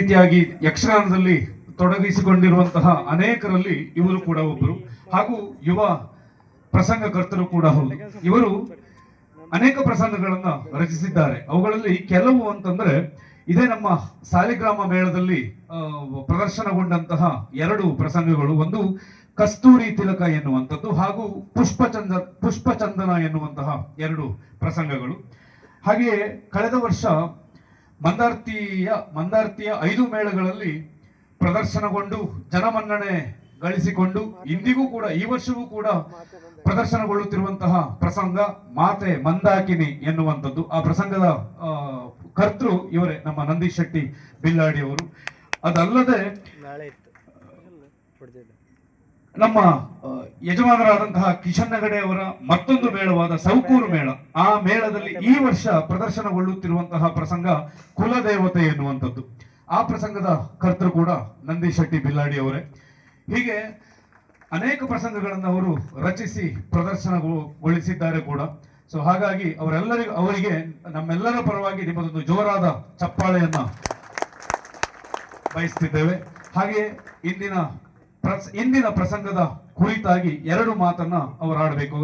ರೀತಿಯಾಗಿ ಯಕ್ಷಗಾನದಲ್ಲಿ ತೊಡಗಿಸಿಕೊಂಡಿರುವಂತಹ ಅನೇಕರಲ್ಲಿ ಇವರು ಕೂಡ ಒಬ್ಬರು. ಹಾಗೂ ಯುವ ಪ್ರಸಂಗಕರ್ತರು ಕೂಡ ಹೌದು. ಇವರು ಅನೇಕ ಪ್ರಸಂಗಗಳನ್ನ ರಚಿಸಿದ್ದಾರೆ. ಅವುಗಳಲ್ಲಿ ಕೆಲವು ಅಂತಂದ್ರೆ, ಇದೇ ನಮ್ಮ ಸಾಲಿಗ್ರಾಮ ಮೇಳದಲ್ಲಿ ಪ್ರದರ್ಶನಗೊಂಡಂತಹ ಎರಡು ಪ್ರಸಂಗಗಳು. ಒಂದು ಕಸ್ತೂರಿ ತಿಲಕ ಎನ್ನುವಂಥದ್ದು ಹಾಗೂ ಪುಷ್ಪಚಂದ, ಪುಷ್ಪಚಂದನ ಎನ್ನುವಂತಹ ಎರಡು ಪ್ರಸಂಗಗಳು. ಹಾಗೆಯೇ ಕಳೆದ ವರ್ಷ ಮಂದಾರ್ತಿಯ ಮಂದಾರ್ತಿಯ ಐದು ಮೇಳಗಳಲ್ಲಿ ಪ್ರದರ್ಶನಗೊಂಡು, ಜನಮನ್ನಣೆ ಗಳಿಸಿಕೊಂಡು, ಇಂದಿಗೂ ಕೂಡ, ಈ ವರ್ಷವೂ ಕೂಡ ಪ್ರದರ್ಶನಗೊಳ್ಳುತ್ತಿರುವಂತಹ ಪ್ರಸಂಗ ಮಾತೆ ಮಂದಾಕಿನಿ ಎನ್ನುವಂಥದ್ದು. ಆ ಪ್ರಸಂಗದ ಕರ್ತೃ ಇವರೇ, ನಮ್ಮ ನಂದೀಶ್ ಶೆಟ್ಟಿ ಬಿಲ್ಲಾಡಿ ಅವರು ಅದಲ್ಲದೆ ನಮ್ಮ ಯಜಮಾನರಾದಂತಹ ಕಿಶನ್ ನಗಡೆ ಅವರ ಮತ್ತೊಂದು ಮೇಳವಾದ ಸೌಕೂರು ಮೇಳ. ಆ ಮೇಳದಲ್ಲಿ ಈ ವರ್ಷ ಪ್ರದರ್ಶನಗೊಳ್ಳುತ್ತಿರುವಂತಹ ಪ್ರಸಂಗ ಕುಲದೇವತೆ ಎನ್ನುವಂಥದ್ದು. ಆ ಪ್ರಸಂಗದ ಕರ್ತೃ ಕೂಡ ನಂದಿ ಶೆಟ್ಟಿ ಬಿಲ್ಲಾಡಿ ಅವರೇ. ಹೀಗೆ ಅನೇಕ ಪ್ರಸಂಗಗಳನ್ನು ಅವರು ರಚಿಸಿ ಪ್ರದರ್ಶನಗೊಳಿಸಿದ್ದಾರೆ ಕೂಡ. ಸೊ ಹಾಗಾಗಿ ಅವರೆಲ್ಲರಿಗೂ ಅವರಿಗೆ ನಮ್ಮೆಲ್ಲರ ಪರವಾಗಿ ನಿಮ್ಮದೊಂದು ಜೋರಾದ ಚಪ್ಪಾಳೆಯನ್ನು ಬಯಸ್ತಿದ್ದೇವೆ. ಹಾಗೆ ಇಂದಿನ ಇಂದಿನ ಪ್ರಸಂಗದ ಕುರಿತಾಗಿ ಎರಡು ಮಾತನ್ನ ಅವರು ಆಡಬೇಕು